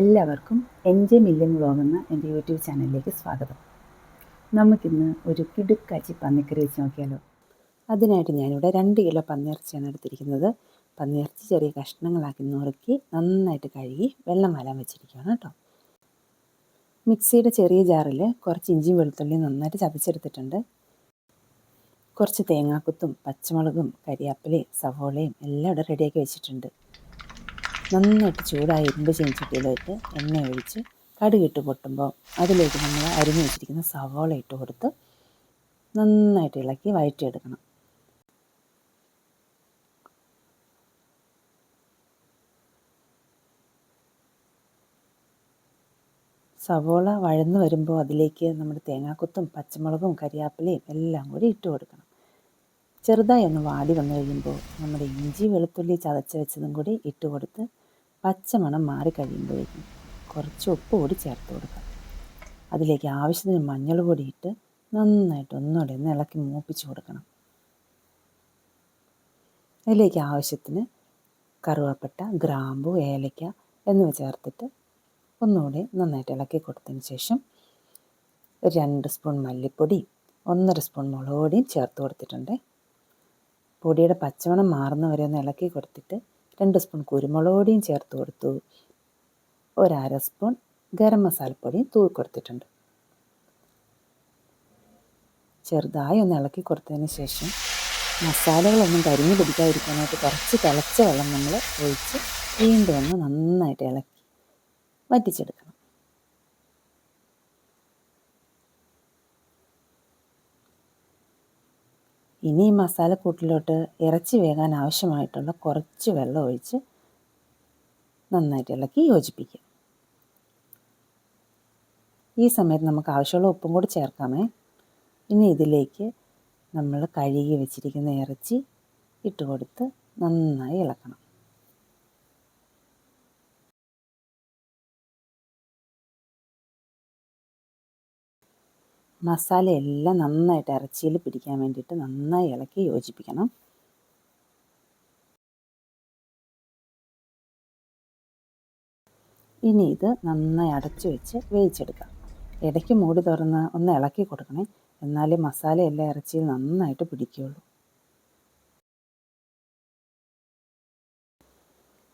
എല്ലാവർക്കും NJ million വ്ലോഗെന്ന എന്റെ YouTube ചാനലിലേക്ക് സ്വാഗതം. നമുക്കിന്ന് ഒരു കിടുക്കാച്ചി പന്നിക്കറി വെച്ച് നോക്കിയാലോ. അതിനായിട്ട് ഞാനിവിടെ രണ്ട് കിലോ പന്നിയിറച്ചിയാണ് എടുത്തിരിക്കുന്നത്. പന്നിയിറച്ചി ചെറിയ കഷ്ണങ്ങളാക്കി നുറുക്കി നന്നായിട്ട് കഴുകി വെള്ളം വലാൻ വെച്ചിരിക്കുകയാണ് കേട്ടോ. മിക്സിയുടെ ചെറിയ ജാറിൽ കുറച്ച് ഇഞ്ചിയും വെളുത്തുള്ളിയും നന്നായിട്ട് ചതച്ചെടുത്തിട്ടുണ്ട്. കുറച്ച് തേങ്ങാക്കുത്തും പച്ചമുളകും കരിയാപ്പിലയും സവോളയും എല്ലാം ഇവിടെ റെഡിയാക്കി വെച്ചിട്ടുണ്ട്. നന്നായിട്ട് ചൂടായ ഇരുമ്പ് ചീനച്ചട്ടിയിലേക്ക് എണ്ണ ഒഴിച്ച് കടുകിട്ട് പൊട്ടുമ്പോൾ അതിലേക്ക് നമ്മൾ അരിഞ്ഞു വെച്ചിരിക്കുന്ന സവോള ഇട്ട് കൊടുത്ത് നന്നായിട്ട് ഇളക്കി വഴറ്റിയെടുക്കണം സവോള വഴന്നു വരുമ്പോൾ അതിലേക്ക് നമ്മുടെ തേങ്ങാക്കൊത്തും പച്ചമുളകും കരിയാപ്പിലയും എല്ലാം കൂടി ഇട്ട് കൊടുക്കണം. ചെറുതായി ഒന്ന് വാടി വന്നു കഴിയുമ്പോൾ നമ്മുടെ ഇഞ്ചി വെളുത്തുള്ളി ചതച്ച് വെച്ചതും കൂടി ഇട്ട് കൊടുത്ത് പച്ചമണം മാറിക്കഴിയുമ്പോഴേക്കും കുറച്ച് ഉപ്പ് കൂടി ചേർത്ത് കൊടുക്കാം. അതിലേക്ക് ആവശ്യത്തിന് മഞ്ഞൾ പൊടി ഇട്ട് നന്നായിട്ട് ഒന്നുകൂടെ ഒന്ന് ഇളക്കി മൂപ്പിച്ച് കൊടുക്കണം. അതിലേക്ക് ആവശ്യത്തിന് കറുവപ്പട്ട ഗ്രാമ്പു ഏലയ്ക്ക എന്നിവ ചേർത്തിട്ട് ഒന്നുകൂടി നന്നായിട്ട് ഇളക്കി കൊടുത്തതിന് ശേഷം രണ്ട് സ്പൂൺ മല്ലിപ്പൊടി ഒന്നര സ്പൂൺ മുളക് പൊടിയും ചേർത്ത് കൊടുത്തിട്ടുണ്ട്. പൊടിയുടെ പച്ചമണം മാറുന്ന വരെ ഒന്ന് ഇളക്കി കൊടുത്തിട്ട് രണ്ട് സ്പൂൺ കുരുമുളക് പൊടിയും ചേർത്ത് കൊടുത്തു. ഒരര സ്പൂൺ ഗരം മസാലപ്പൊടിയും തൂക്കി കൊടുത്തിട്ടുണ്ട്. ചെറുതായി ഒന്ന് ഇളക്കി കൊടുത്തതിന് ശേഷം മസാലകളൊന്നും കരിഞ്ഞു പിടിക്കാതിരിക്കാനായിട്ട് കുറച്ച് തിളച്ച വെള്ളം നമ്മൾ ഒഴിച്ച് വീണ്ടും ഒന്ന് നന്നായിട്ട് ഇളക്കി വറ്റിച്ചെടുക്കണം ഇനി ഈ മസാലക്കൂട്ടിലോട്ട് ഇറച്ചി വേകാൻ ആവശ്യമായിട്ടുള്ള കുറച്ച് വെള്ളം ഒഴിച്ച് നന്നായിട്ട് ഇളക്കി യോജിപ്പിക്കുക. ഈ സമയത്ത് നമുക്ക് ആവശ്യമുള്ള ഉപ്പും കൂടി ചേർക്കാമേ. ഇനി ഇതിലേക്ക് നമ്മൾ കഴുകി വെച്ചിരിക്കുന്ന ഇറച്ചി ഇട്ട് കൊടുത്ത് നന്നായി ഇളക്കണം. മസാലയെല്ലാം നന്നായിട്ട് ഇറച്ചിയിൽ പിടിക്കാൻ വേണ്ടിയിട്ട് നന്നായി ഇളക്കി യോജിപ്പിക്കണം. ഇനി ഇത് നന്നായി അടച്ചു വെച്ച് വേവിച്ചെടുക്കാം. ഇടയ്ക്ക് മൂടി തുറന്ന് ഒന്ന് ഇളക്കി കൊടുക്കണേ. എന്നാലേ മസാലയെല്ലാം ഇറച്ചിയിൽ നന്നായിട്ട് പിടിക്കുകയുള്ളൂ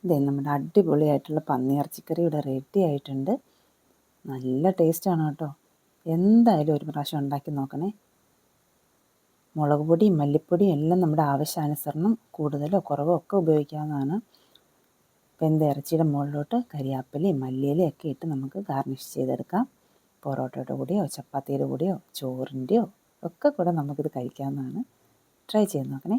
ഇതേ നമ്മുടെ അടിപൊളിയായിട്ടുള്ള പന്നിയിറച്ചിക്കറി ഇവിടെ റെഡി ആയിട്ടുണ്ട്. നല്ല ടേസ്റ്റാണ് കേട്ടോ. എന്തായാലും ഒരു പ്രാവശ്യം ഉണ്ടാക്കി നോക്കണേ. മുളക് പൊടിയും മല്ലിപ്പൊടിയും എല്ലാം നമ്മുടെ ആവശ്യാനുസരണം കൂടുതലോ കുറവോ ഒക്കെ ഉപയോഗിക്കാവുന്നതാണ്. വെന്ത ഇറച്ചിയുടെ മുകളിലോട്ട് കരിയാപ്പലി മല്ലിയിലയും ഒക്കെ ഇട്ട് നമുക്ക് ഗാർണിഷ് ചെയ്തെടുക്കാം. പൊറോട്ടയുടെ കൂടെയോ ചപ്പാത്തിയുടെ കൂടെയോ ചോറിന്റെയോ ഒക്കെ കൂടെ നമുക്കിത് കഴിക്കാവുന്നതാണ്. ട്രൈ ചെയ്ത് നോക്കണേ.